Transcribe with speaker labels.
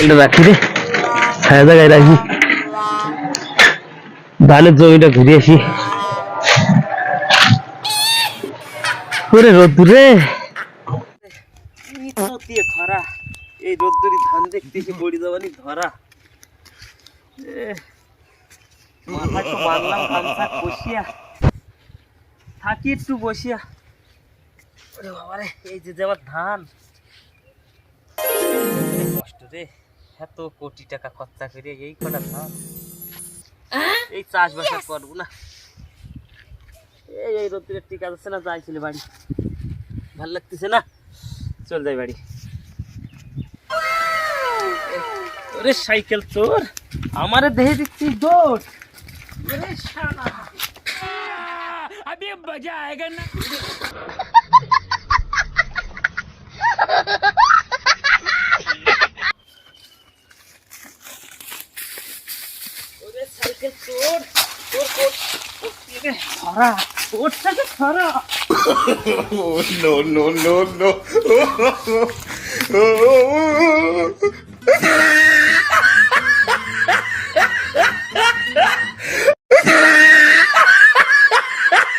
Speaker 1: এটা রাখি রে। ছায়া জায়গায় রাখি। ধানের জমিটা ঘুরে আসি। ওরে রোদ্দুরে খরা এই রোদ্দুরি ধান মাথা থাকি একটু বসিয়া। বাবারে, এই যে যে আমার ধান। রে এত কোটি টাকা খরচা করে এই কটা ধান এই চাষবাস আর করব না এই এই রোদ্দুরে টিকা যাচ্ছে না যাইছিল বাড়ি ভালো লাগতেছে না চল যাই বাড়ি ওরে সাইকেল চোর আমারে দেহে দিচ্ছিস দৌড় ওরে শালা ওরে সাইকেল চোর তোর কোট কোট ধরা কোটটাকে ধরা
Speaker 2: Oh, no, no, no, no.